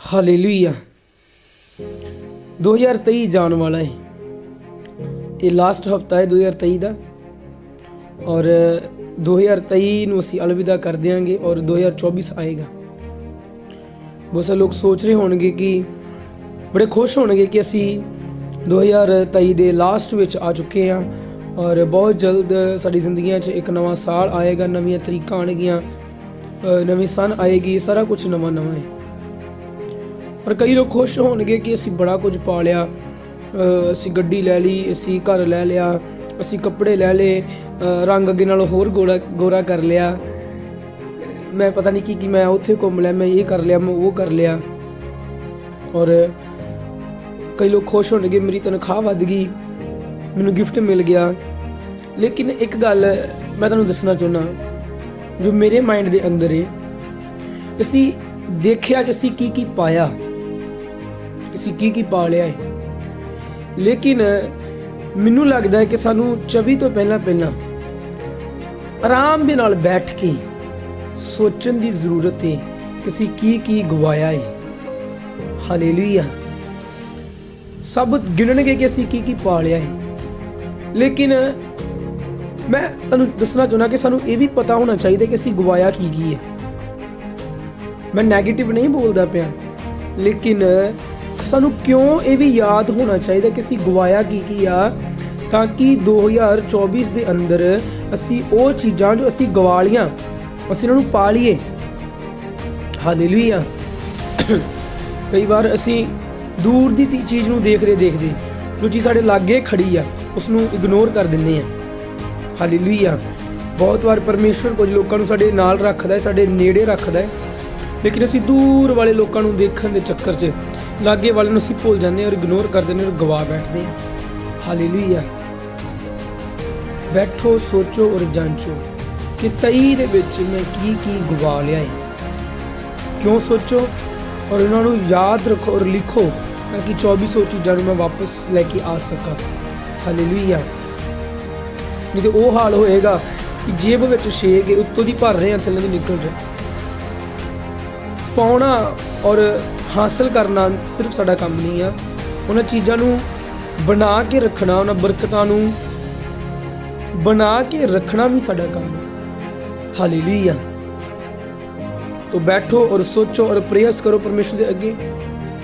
Hallelujah 2023 ਜਾਣ ਵਾਲਾ ਹੈ। ਇਹ ਲਾਸਟ ਹਫਤਾ ਹੈ 2023 ਦਾ। ਔਰ 2023 ਨੂੰ ਅਸੀਂ ਅਲਵਿਦਾ ਕਰ ਦਿਆਂਗੇ ਔਰ 2024 ਆਏਗਾ। ਬਹੁਤ ਸਾਰੇ ਲੋਕ ਸੋਚ ਰਹੇ ਹੋਣਗੇ ਕਿ ਬੜੇ ਖੁਸ਼ ਹੋਣਗੇ ਕਿ ਅਸੀਂ 2023 ਦੇ ਲਾਸਟ ਵਿੱਚ ਆ ਚੁੱਕੇ ਹਾਂ। ਔਰ ਬਹੁਤ ਜਲਦ ਸਾਡੀ ਜ਼ਿੰਦਗੀਆਂ 'ਚ ਇੱਕ ਨਵਾਂ ਸਾਲ ਆਏਗਾ ਨਵੀਆਂ ਤਰੀਕਾਂ ਆਣਗੀਆਂ ਅ, ਨਵੀਂ ਸਨ ਆਏਗੀ ਸਾਰਾ ਕੁਝ ਨਵਾਂ ਨਵਾਂ ਹੈ। ਪਰ ਕਈ ਲੋਕ ਖੁਸ਼ ਹੋਣਗੇ ਕਿ ਅਸੀਂ ਬੜਾ ਕੁਝ ਪਾ ਲਿਆ ਅਸੀਂ ਗੱਡੀ ਲੈ ਲਈ, ਅਸੀਂ ਘਰ ਲੈ ਲਿਆ, ਅਸੀਂ ਕੱਪੜੇ ਲੈ ਲਏ ਰੰਗ ਅੱਗੇ ਨਾਲ ਹੋਰ ਗੋਰਾ ਗੋਰਾ ਕਰ ਲਿਆ। ਮੈਂ ਪਤਾ ਨਹੀਂ ਕੀ ਕੀ ਮੈਂ ਉੱਥੇ ਘੁੰਮ ਲਿਆ, ਮੈਂ ਇਹ ਕਰ ਲਿਆ, ਮੈਂ ਉਹ ਕਰ ਲਿਆ। ਔਰ ਕਈ ਲੋਕ ਖੁਸ਼ ਹੋਣਗੇ, ਮੇਰੀ ਤਨਖਾਹ ਵੱਧ ਗਈ, ਮੈਨੂੰ ਗਿਫਟ ਮਿਲ ਗਿਆ। ਲੇਕਿਨ ਇੱਕ ਗੱਲ ਮੈਂ ਤੁਹਾਨੂੰ ਦੱਸਣਾ ਚਾਹੁੰਦਾ, ਜੋ ਮੇਰੇ ਮਾਈਂਡ ਦੇ ਅੰਦਰ ਹੈ ਅਸੀਂ ਦੇਖਿਆ ਕਿ ਅਸੀਂ ਕੀ ਕੀ ਪਾਇਆ। ਅਸੀਂ ਕੀ ਕੀ ਪਾ ਲਿਆ ਹੈ? ਲੇਕਿਨ, ਮੈਨੂੰ ਲੱਗਦਾ ਹੈ ਕਿ ਸਾਨੂੰ 24 ਤੋਂ ਪਹਿਲਾਂ ਪਹਿਲਾਂ ਆਰਾਮ ਦੇ ਨਾਲ ਬੈਠ ਕੇ ਸੋਚਣ ਦੀ ਜ਼ਰੂਰਤ ਹੈ ਕਿ ਅਸੀਂ ਕੀ ਕੀ ਗਵਾਇਆ ਹੈ। ਹਾਲੇਲੂਇਆ। ਸਭ ਗਿਣਨਗੇ ਕਿ ਅਸੀਂ ਕੀ ਕੀ ਪਾ ਲਿਆ ਹੈ। ਲੇਕਿਨ, ਮੈਂ ਤੁਹਾਨੂੰ ਦੱਸਣਾ ਚਾਹੁੰਦਾ ਕਿ ਸਾਨੂੰ ਇਹ ਵੀ ਪਤਾ ਹੋਣਾ ਚਾਹੀਦਾ ਕਿ ਅਸੀਂ ਗਵਾਇਆ ਕੀ ਕੀ ਹੈ। ਮੈਂ 네ਗੇਟਿਵ ਨਹੀਂ ਬੋਲਦਾ ਪਿਆ। ਲੇਕਿਨ ਸਾਨੂੰ ਕਿਉਂ ਇਹ ਵੀ ਯਾਦ ਹੋਣਾ ਚਾਹੀਦਾ ਕਿ ਅਸੀਂ ਗਵਾਇਆ ਕੀ ਕੀ ਆ? ਤਾਂ ਕਿ 2024 ਦੇ ਅੰਦਰ ਅਸੀਂ ਉਹ ਚੀਜ਼ਾਂ ਜੋ ਅਸੀਂ ਗਵਾ ਲੀਆਂ ਅਸੀਂ ਉਹਨਾਂ ਨੂੰ ਪਾ ਲਈਏ। ਹਾਲੇਲੂਇਆ। ਕਈ ਵਾਰ ਅਸੀਂ ਦੂਰ ਦੀ ਚੀਜ਼ ਨੂੰ ਦੇਖਦੇ ਦੇਖਦੇ ਜੋ ਚੀਜ਼ ਸਾਡੇ ਲਾਗੇ ਖੜੀ ਆ ਉਸ ਨੂੰ ਇਗਨੋਰ ਕਰ ਦਿੰਦੇ ਆ। ਹਾਲੇਲੂਇਆ। ਬਹੁਤ ਵਾਰ ਪਰਮੇਸ਼ਵਰ ਕੁਝ ਲੋਕਾਂ ਨੂੰ ਸਾਡੇ ਨਾਲ ਰੱਖਦਾ ਹੈ, ਸਾਡੇ ਨੇੜੇ ਰੱਖਦਾ ਹੈ, ਲੇਕਿਨ ਅਸੀਂ ਦੂਰ ਵਾਲੇ ਲੋਕਾਂ ਨੂੰ ਦੇਖਣ ਦੇ ਚੱਕਰ 'ਚ ਲਾਗੇ ਵਾਲੇ ਨੂੰ ਅਸੀਂ ਭੁੱਲ ਜਾਂਦੇ ਹਾਂ ਔਰ ਇਗਨੋਰ ਕਰ ਦਿੰਦੇ ਔਰ ਗਵਾ ਬੈਠਦੇ ਹਾਂ। ਹਾਲੇਲੂਇਆ ਬੈਠੋ, ਸੋਚੋ ਔਰ ਜਾਂਚੋ ਕਿ ਤਈ ਦੇ ਵਿੱਚ ਮੈਂ ਕੀ ਕੀ ਗਵਾ ਲਿਆ ਹੈ ਕਿਉਂ ਸੋਚੋ? ਔਰ ਇਹਨਾਂ ਨੂੰ ਯਾਦ ਰੱਖੋ ਔਰ ਲਿਖੋ ਤਾਂ ਕਿ 2400 ਚੀਜ਼ਾਂ ਨੂੰ ਮੈਂ ਵਾਪਸ ਲੈ ਕੇ ਆ ਸਕਾਂ। ਹਾਲੇਲੂਇਆ ਨਹੀਂ ਤੇ ਉਹ ਹਾਲ ਹੋਏਗਾ ਕਿ ਜੇਬ ਵਿੱਚ ਛੇਕ ਹੈ ਉੱਤੋਂ ਦੀ ਭਰ ਰਹੇ ਹਾਂ, ਥੱਲੇ ਦੀ ਨਿਕਲ ਰਿਹਾ ਪਾਉਣਾ ਔਰ ਹਾਸਲ ਕਰਨਾ ਸਿਰਫ ਸਾਡਾ ਕੰਮ ਨਹੀਂ ਆ। ਉਹਨਾਂ ਚੀਜ਼ਾਂ ਨੂੰ ਬਣਾ ਕੇ ਰੱਖਣਾ, ਉਹਨਾਂ ਬਰਕਤਾਂ ਨੂੰ ਬਣਾ ਕੇ ਰੱਖਣਾ ਵੀ ਸਾਡਾ ਕੰਮ ਹੈ ਹਾਲੇਲੂਇਆ ਤੋ ਬੈਠੋ ਔਰ ਸੋਚੋ ਔਰ ਪ੍ਰੇਅਸ ਕਰੋ ਪਰਮੇਸ਼ਰ ਦੇ ਅੱਗੇ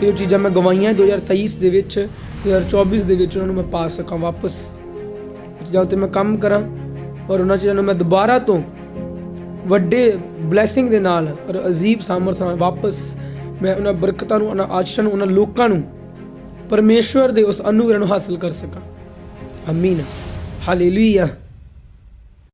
ਕਿ ਉਹ ਚੀਜ਼ਾਂ ਮੈਂ ਗਵਾਈਆਂ 2023 ਦੇ ਵਿੱਚ 2024 ਦੇ ਵਿੱਚ ਉਹਨਾਂ ਨੂੰ ਮੈਂ ਪਾ ਸਕਾਂ ਵਾਪਸ। ਚੀਜ਼ਾਂ ਉੱਤੇ ਮੈਂ ਕੰਮ ਕਰਾਂ ਔਰ ਉਹਨਾਂ ਚੀਜ਼ਾਂ ਨੂੰ ਮੈਂ ਦੁਬਾਰਾ ਤੋਂ ਵੱਡੇ ਬਲੇਸਿੰਗ ਦੇ ਨਾਲ ਔਰ ਅਜੀਬ ਸਾਮਰਥ ਨਾਲ ਵਾਪਸ ਮੈਂ ਉਹਨਾਂ ਬਰਕਤਾਂ ਨੂੰ, ਉਹਨਾਂ ਆਸ਼ੀਸ਼ਾਂ ਨੂੰ, ਉਹਨਾਂ ਲੋਕਾਂ ਨੂੰ ਪਰਮੇਸ਼ਵਰ ਦੇ ਉਸ ਅਨੁਗ੍ਰਹ ਨੂੰ ਹਾਸਲ ਕਰ ਸਕਾਂ। ਆਮੀਨ ਹਾਲੇਲੂਇਆ।